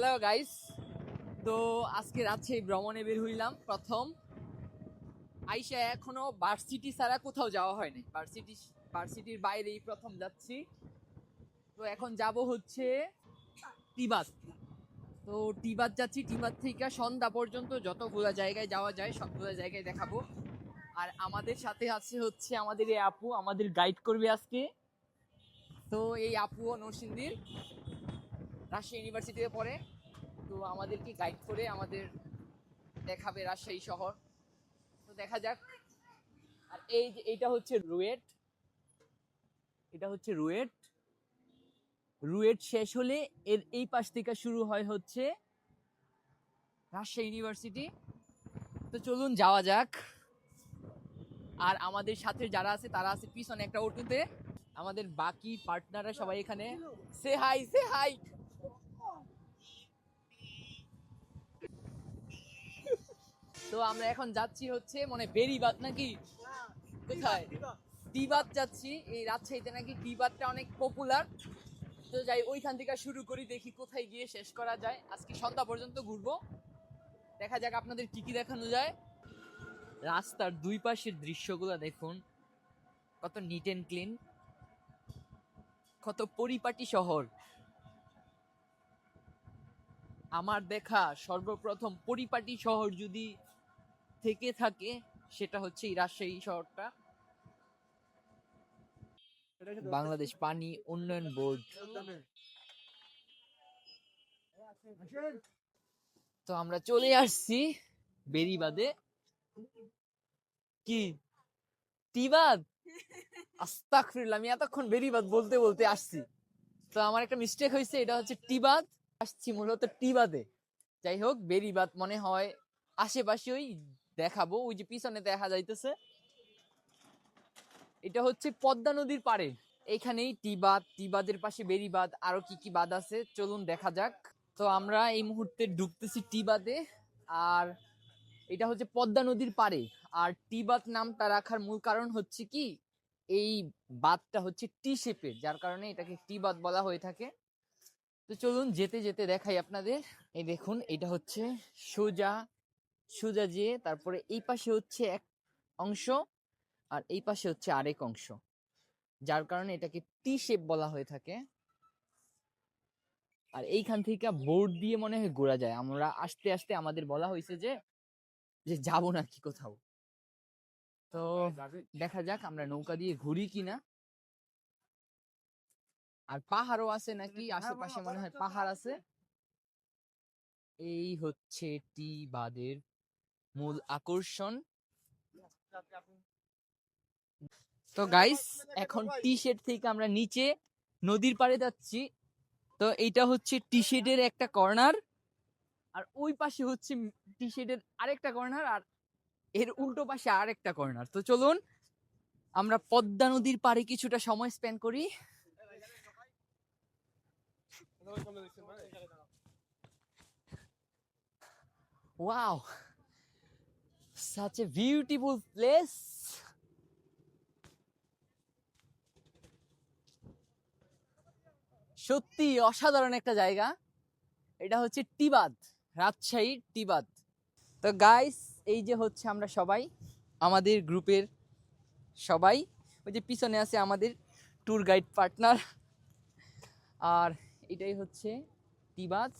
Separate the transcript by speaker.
Speaker 1: Hello guys তো আজকে রাজশাহী ভ্রমণে বের হইলাম। প্রথম, আইসা এখনও ভার্সিটি ছাড়া কোথাও যাওয়া হয়নি ভার্সিটি ভার্সিটির বাইরেই প্রথম যাচ্ছি। তো এখন যাব হচ্ছে টিবাত। তো টিবাত যাচ্ছি। টিবাত থেকে সন্ধ্যা পর্যন্ত যতগুলো জায়গায় যাওয়া যায়, সবগুলো জায়গায় দেখাবো। আর আমাদের সাথে আছে হচ্ছে আমাদের এই আপু, আমাদের গাইড করবে আজকে। তো এই আপু নরসিংদীর। রাজশাহী ইউনিভার্সিটিতে পড়ে। তো আমাদেরকে গাইড করে আমাদের দেখাবে রাজশাহী শহর। তো দেখা যাক। আর এই যে এইটা হচ্ছে রুয়েট। এটা হচ্ছে রুয়েট। রুয়েট শেষ হলে এর এই পাশ থেকে শুরু হয় হচ্ছে রাজশাহী ইউনিভার্সিটি তো চলুন যাওয়া যাক। আর আমাদের সাথে যারা আছে, তারা আছে পিছনে একটা অটোতে। আমাদের বাকি পার্টনাররা সবাই এখানে। সে হাই সে হাই তো আমরা এখন যাচ্ছি হচ্ছে মানে বেরিবাদ নাকি? কোথায়? টিবাদ যাচ্ছি। এই রাজশাহীতে নাকি টিবাদটা অনেক পপুলার তো যাই, ওইখান থেকে শুরু করি, দেখি কোথায় গিয়ে শেষ করা যায়। আজকে সন্ধ্যা পর্যন্ত ঘুরবো। দেখা যাক আপনাদের কি কি দেখানো যায়। রাস্তার দুই পাশের দৃশ্যগুলো দেখুন। কত নিট অ্যান্ড ক্লিন কত পরিপাটি শহর। আমার দেখা সর্বপ্রথম পরিপাটি শহর যদি থেকে থাকে, সেটা হচ্ছে রাজশাহী শহরটা। বাংলাদেশ পানি উন্নয়ন বোর্ড। তো আমরা চলে আসছি বেরিবাদে। কি? টিবাদ? আস্তাকফিরুল্লাহ আমি এতক্ষণ বেরিবাদ বলতে বলতে আসছি। তো আমার একটা মিস্টেক হয়েছে, এটা হচ্ছে টিবাদ। আসছি মূলত টিবাদে। যাই হোক, বেরিবাদ মনে হয় আশেপাশে ওই দেখাবো, ওই যে পিছনে দেখা যাইতেছে। এটা হচ্ছে পদ্মা নদীর পাড়ে। এখানেই টিবাদ টিবাদের পাশে বেরিবাদ আরও কি কি বাদ আছে, চলুন দেখা যাক। তো আমরা এই মুহূর্তে ঢুকতেছি টিবাদে আর এটা হচ্ছে পদ্মা নদীর পাড়ে। আর টিবাদ নামটা রাখার মূল কারণ হচ্ছে কি, এই বাঁধটা হচ্ছে টি শেপের, যার কারণে এটাকে টি টিবাদ বলা হয়ে থাকে। তো চলুন যেতে যেতে দেখাই আপনাদের। এই দেখুন, এটা হচ্ছে সোজা সোজা যেয়ে তারপরে এই পাশে হচ্ছে এক অংশ আর এই পাশে হচ্ছে আরেক অংশ। যার কারণে এটাকে টি শেপ বলা হয়ে থাকে। আর এইখান থেকে বোর্ড দিয়ে মনে হয় ঘোরা যায়। আমরা আস্তে আস্তে আমাদের বলা হয়েছে যে যে যাব নাকি কোথাও। তো দেখা যাক আমরা নৌকা দিয়ে ঘুরি কিনা। আর পাহাড়ও আছে নাকি? আশেপাশে মনে হয় পাহাড় আছে। এই হচ্ছে টি বাদের মূল আকর্ষণ। তো গাইস এখন টি শেড থেকে আমরা নিচে নদীর পাড়ে যাচ্ছি। তো এইটা হচ্ছে টি শেডের একটা কর্নার আর ওই পাশে হচ্ছে টি শেডের আরেকটা কর্নার আর এর উল্টো পাশে আরেকটা কর্নার তো চলুন আমরা পদ্মা নদীর পাড়ে কিছুটা সময় স্পেন্ড করি। Wow, such a beautiful place. সত্যি অসাধারণ একটা জায়গা। এটা হচ্ছে টিবাদ, রাজশাহী টিবাদ। তো গাইস এই যে হচ্ছে আমরা সবাই, আমাদের গ্রুপের সবাই, ওই যে পিছনে আছে আমাদের ট্যুর গাইড পার্টনার আর এটাই হচ্ছে টিবাদ।